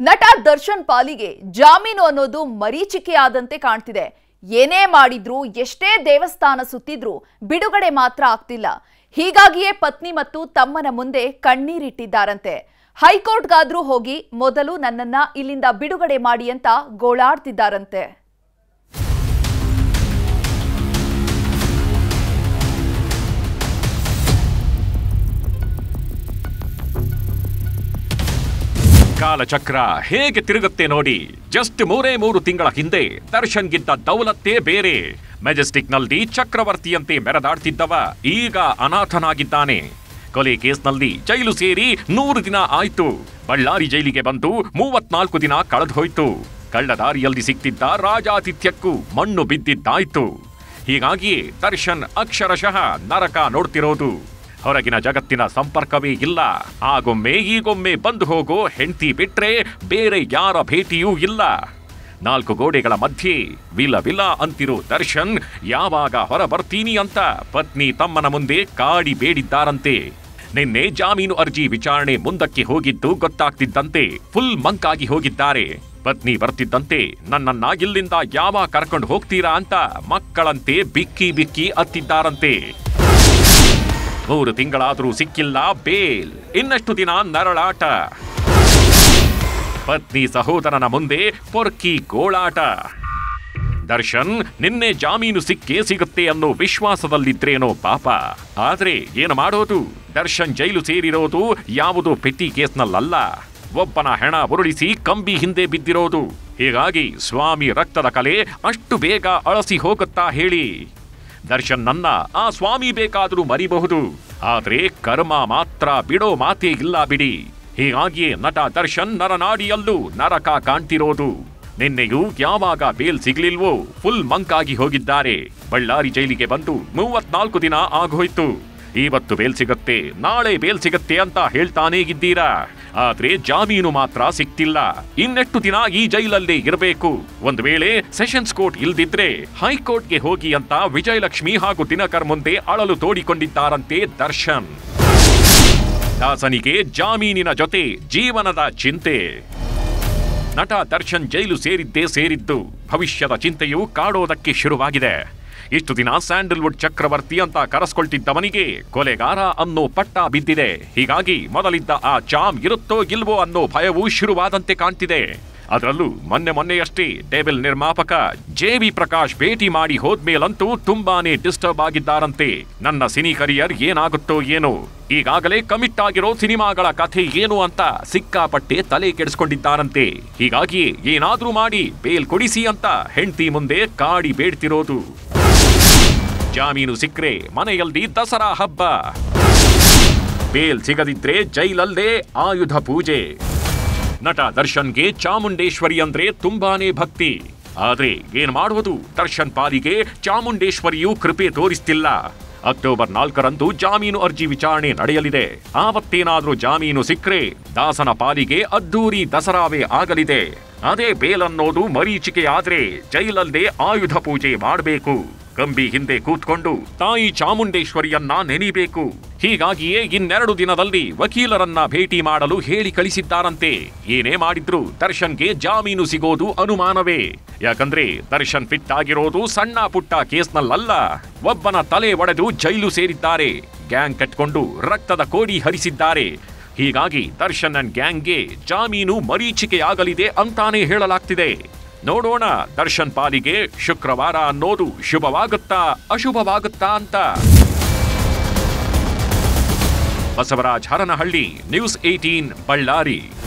ನಟ ದರ್ಶನ್ ಪಾಲಿಗೆ ಜಾಮೀನು ಅನ್ನೋದು ಮರೀಚಿಕೆಯಾದಂತೆ ಕಾಣ್ತಿದೆ. ಏನೇ ಮಾಡಿದ್ರು, ಎಷ್ಟೇ ದೇವಸ್ಥಾನ ಸುತ್ತಿದ್ರೂ ಬಿಡುಗಡೆ ಮಾತ್ರ ಆಗ್ತಿಲ್ಲ. ಹೀಗಾಗಿಯೇ ಪತ್ನಿ ಮತ್ತು ತಮ್ಮನ ಮುಂದೆ ಕಣ್ಣೀರಿಟ್ಟಿದ್ದಾರಂತೆ. ಹೈಕೋರ್ಟ್ಗಾದ್ರೂ ಹೋಗಿ ಮೊದಲು ನನ್ನನ್ನ ಇಲ್ಲಿಂದ ಬಿಡುಗಡೆ ಮಾಡಿ ಅಂತ ಗೋಳಾಡ್ತಿದ್ದಾರಂತೆ. ಕಾಲಚಕ್ರ ಹೇಗೆ ತಿರುಗುತ್ತೆ ನೋಡಿ ಜಸ್ಟ್ ಮೂರೇ ಮೂರು ತಿಂಗಳ ಹಿಂದೆ ದರ್ಶನ್ ಗಿದ್ದ ದೌಲತ್ತೇ ಬೇರೆ. ಮೆಜೆಸ್ಟಿಕ್ನಲ್ಲಿ ಚಕ್ರವರ್ತಿಯಂತೆ ಮೆರೆದಾಡ್ತಿದ್ದವ ಈಗ ಅನಾಥನಾಗಿದ್ದಾನೆ. ಕೊಲೆ ಕೇಸ್ನಲ್ಲಿ ಜೈಲು ಸೇರಿ ನೂರು ದಿನ ಆಯ್ತು. ಬಳ್ಳಾರಿ ಜೈಲಿಗೆ ಬಂದು ಮೂವತ್ನಾಲ್ಕು ದಿನ ಕಳೆದು ಹೋಯ್ತು ಕಳ್ಳದಾರಿಯಲ್ಲಿ ಸಿಕ್ತಿದ್ದ ರಾಜಾತಿಥ್ಯಕ್ಕೂ ಮಣ್ಣು ಬಿದ್ದಿದ್ದಾಯ್ತು. ಹೀಗಾಗಿ ದರ್ಶನ್ ಅಕ್ಷರಶಃ ನರಕ ನೋಡ್ತಿರೋದು. ಹೊರಗಿನ ಜಗತ್ತಿನ ಸಂಪರ್ಕವೇ ಇಲ್ಲ. ಆಗೊಮ್ಮೆ ಈಗೊಮ್ಮೆ ಬಂದು ಹೋಗೋ ಹೆಂಡತಿ ಬಿಟ್ರೆ ಬೇರೆ ಯಾರ ಭೇಟಿಯೂ ಇಲ್ಲ. ನಾಲ್ಕು ಗೋಡೆಗಳ ಮಧ್ಯೆ ವಿಲ ವಿಲ ಅಂತಿರೋ ದರ್ಶನ್, ಯಾವಾಗ ಹೊರ ಬರ್ತೀನಿ ಅಂತ ಪತ್ನಿ ತಮ್ಮನ ಮುಂದೆ ಕಾಡಿ ಬೇಡಿದ್ದಾರಂತೆ. ನಿನ್ನೆ ಜಾಮೀನು ಅರ್ಜಿ ವಿಚಾರಣೆ ಮುಂದಕ್ಕೆ ಹೋಗಿದ್ದು ಗೊತ್ತಾಗ್ತಿದ್ದಂತೆ, ಫುಲ್ ಮಂಕಾಗಿ ಹೋಗಿದ್ದಾರೆ. ಪತ್ನಿ ಬರ್ತಿದ್ದಂತೆ, ನನ್ನನ್ನ ಇಲ್ಲಿಂದ ಯಾವ ಕರ್ಕೊಂಡು ಹೋಗ್ತೀರಾ ಅಂತ ಮಕ್ಕಳಂತೆ ಬಿಕ್ಕಿ ಬಿಕ್ಕಿ ಅತ್ತಿದ್ದಾರಂತೆ. ಮೂರು ತಿಂಗಳಾದರೂ ಸಿಕ್ಕಿಲ್ಲ ಬೇಲ್. ಇನ್ನಷ್ಟು ದಿನ ನರಳಾಟ. ಪತ್ನಿ ಸಹೋದರನ ಮುಂದೆ ಪೊರ್ಕಿ ಗೋಳಾಟ. ದರ್ಶನ್, ನಿನ್ನೆ ಜಾಮೀನು ಸಿಕ್ಕೇ ಸಿಗುತ್ತೆ ಅನ್ನೋ ವಿಶ್ವಾಸದಲ್ಲಿದ್ರೇನೋ ಪಾಪ. ಆದ್ರೆ ಏನು ಮಾಡೋದು? ದರ್ಶನ್ ಜೈಲು ಸೇರಿರೋದು ಯಾವುದೋ ಪೆಟ್ಟಿ ಕೇಸ್ನಲ್ಲಲ್ಲ. ಒಬ್ಬನ ಹೆಣ ಉರುಳಿಸಿ ಕಂಬಿ ಹಿಂದೆ ಬಿದ್ದಿರೋದು. ಹೀಗಾಗಿ ಸ್ವಾಮಿ ರಕ್ತದ ಕಲೆ ಅಷ್ಟು ಬೇಗ ಅಳಸಿ ಹೋಗುತ್ತಾ ಹೇಳಿ. ದರ್ಶನ್ ನನ್ನ. ಆ ಸ್ವಾಮಿ ಬೇಕಾದರೂ ಮರಿಬಹುದು. ಆದರೆ ಕರ್ಮ ಮಾತ್ರ ಬಿಡೋ ಮಾತೇ ಇಲ್ಲ ಬಿಡಿ. ಹೀಗಾಗಿಯೇ ನಟ ದರ್ಶನ್ ನರನಾಡಿಯಲ್ಲೂ ನರಕ ಕಾಣ್ತಿರೋದು. ನಿನ್ನೆಯೂ ಯಾವಾಗ ಬೇಲ್ ಸಿಗ್ಲಿಲ್ವೋ ಫುಲ್ ಮಂಕಾಗಿ ಹೋಗಿದ್ದಾರೆ. ಬಳ್ಳಾರಿ ಜೈಲಿಗೆ ಬಂದು ಮೂವತ್ನಾಲ್ಕು ದಿನ ಆಗೋಯ್ತು. ಇವತ್ತು ಬೇಲ್ ಸಿಗತ್ತೆ, ನಾಳೆ ಬೇಲ್ ಸಿಗತ್ತೆ ಅಂತ ಹೇಳ್ತಾನೇ ಇದ್ದೀರಾ? ಆದ್ರೆ ಜಾಮೀನು ಮಾತ್ರ ಸಿಕ್ತಿಲ್ಲ. ಇನ್ನೆಷ್ಟು ದಿನ ಈ ಜೈಲಲ್ಲಿ ಇರಬೇಕು. ಒಂದು ವೇಳೆ ಸೆಷನ್ಸ್ ಕೋರ್ಟ್ ಇಲ್ದಿದ್ರೆ ಹೈಕೋರ್ಟ್ಗೆ ಹೋಗಿ ಅಂತ ವಿಜಯಲಕ್ಷ್ಮಿ ಹಾಗೂ ದಿನಕರ್ ಮುಂದೆ ಅಳಲು ತೋಡಿಕೊಂಡಿದ್ದಾರಂತೆ ದರ್ಶನ್. ದಾಸನಿಗೆ ಜಾಮೀನಿನ ಜೊತೆ ಜೀವನದ ಚಿಂತೆ. ನಟ ದರ್ಶನ್ ಜೈಲು ಸೇರಿದ್ದೇ ಸೇರಿದ್ದು, ಭವಿಷ್ಯದ ಚಿಂತೆಯು ಕಾಡೋದಕ್ಕೆ ಶುರುವಾಗಿದೆ. ಇಷ್ಟು ದಿನ ಸ್ಯಾಂಡಲ್ವುಡ್ ಚಕ್ರವರ್ತಿ ಅಂತ ಕರೆಸ್ಕೊಳ್ತಿದ್ದವನಿಗೆ ಕೊಲೆಗಾರ ಅನ್ನೋ ಪಟ್ಟ ಬಿದ್ದಿದೆ. ಹೀಗಾಗಿ ಮೊದಲಿದ್ದ ಆ ಚಾಮ್ ಇರುತ್ತೋ ಇಲ್ವೋ ಅನ್ನೋ ಭಯವೂ ಶುರುವಾದಂತೆ ಕಾಣ್ತಿದೆ. ಅದರಲ್ಲೂ ಮೊನ್ನೆ ಮೊನ್ನೆಯಷ್ಟೇ ಟೇಬಲ್ ನಿರ್ಮಾಪಕ ಜೆ ವಿ ಪ್ರಕಾಶ್ ಭೇಟಿ ಮಾಡಿ ಹೋದ್ಮೇಲಂತೂ ತುಂಬಾನೇ ಡಿಸ್ಟರ್ಬ್ ಆಗಿದ್ದಾರಂತೆ. ನನ್ನ ಸಿನಿ ಕರಿಯರ್ ಏನಾಗುತ್ತೋ ಏನೋ. ಈಗಾಗಲೇ ಕಮಿಟ್ ಆಗಿರೋ ಸಿನಿಮಾಗಳ ಕಥೆ ಏನು ಅಂತ ಸಿಕ್ಕಾಪಟ್ಟೆ ತಲೆ ಕೆಡಿಸ್ಕೊಂಡಿದ್ದಾರಂತೆ. ಹೀಗಾಗಿ ಏನಾದ್ರೂ ಮಾಡಿ ಬೇಲ್ ಕೊಡಿಸಿ ಅಂತ ಹೆಂಡತಿ ಮುಂದೆ ಕಾಡಿ ಬೇಡ್ತಿರೋದು. ಜಾಮೀನು ಸಿಕ್ರೆ ಮನೆಯಲ್ಲಿ ದಸರಾ ಹಬ್ಬ. ಬೇಲ್ ಸಿಗದಿದ್ರೆ ಜೈಲಲ್ಲೇ ಆಯುಧ ಪೂಜೆ. ನಟ ದರ್ಶನ್ಗೆ ಚಾಮುಂಡೇಶ್ವರಿ ಅಂದ್ರೆ ತುಂಬಾನೇ ಭಕ್ತಿ. ಆದ್ರೆ ಏನ್ ಮಾಡುವುದು? ದರ್ಶನ್ ಪಾಲಿಗೆ ಚಾಮುಂಡೇಶ್ವರಿಯು ಕೃಪೆ ತೋರಿಸ್ತಿಲ್ಲ. ಅಕ್ಟೋಬರ್ ನಾಲ್ಕರಂದು ಜಾಮೀನು ಅರ್ಜಿ ವಿಚಾರಣೆ ನಡೆಯಲಿದೆ. ಆವತ್ತೇನಾದ್ರೂ ಜಾಮೀನು ಸಿಕ್ರೆ ದಾಸನ ಪಾಲಿಗೆ ಅದ್ದೂರಿ ದಸರಾವೇ ಆಗಲಿದೆ. ಅದೇ ಬೇಲ್ ಅನ್ನೋದು ಮರೀಚಿಕೆ ಆದ್ರೆ ಜೈಲಲ್ಲೇ ಆಯುಧ ಪೂಜೆ ಮಾಡಬೇಕು. ಕಂಬಿ ಹಿಂದೆ ಕೂತ್ಕೊಂಡು, ತಾಯಿ ಚಾಮುಂಡೇಶ್ವರಿಯನ್ನ ನೆನಿಬೇಕು. ಹೀಗಾಗಿಯೇ ಇನ್ನೆರಡು ದಿನದಲ್ಲಿ ವಕೀಲರನ್ನ ಭೇಟಿ ಮಾಡಲು ಹೇಳಿ ಕಳಿಸಿದ್ದಾರಂತೆ. ಏನೇ ಮಾಡಿದ್ರು ದರ್ಶನ್ಗೆ ಜಾಮೀನು ಸಿಗೋದು ಅನುಮಾನವೇ. ಯಾಕಂದ್ರೆ ದರ್ಶನ್ ಫಿಟ್ ಆಗಿರೋದು ಸಣ್ಣ ಪುಟ್ಟ ಕೇಸ್ನಲ್ಲಲ್ಲ. ಒಬ್ಬನ ತಲೆ ಒಡೆದು ಜೈಲು ಸೇರಿದ್ದಾರೆ. ಗ್ಯಾಂಗ್ ಕಟ್ಕೊಂಡು ರಕ್ತದ ಕೋಡಿ ಹರಿಸಿದ್ದಾರೆ. ಹೀಗಾಗಿ ದರ್ಶನ್ ಅಂಡ್ ಗ್ಯಾಂಗ್ಗೆ ಜಾಮೀನು ಮರೀಚಿಕೆಯಾಗಲಿದೆ ಅಂತಾನೆ ಹೇಳಲಾಗ್ತಿದೆ. ನೋಡೋಣ ದರ್ಶನ್ ಪಾಲಿಗೆ ಶುಕ್ರವಾರ ಅನ್ನೋದು ಶುಭವಾಗುತ್ತಾ ಅಶುಭವಾಗುತ್ತಾ ಅಂತ. Basavaraj Haranahalli news eighteen Ballari.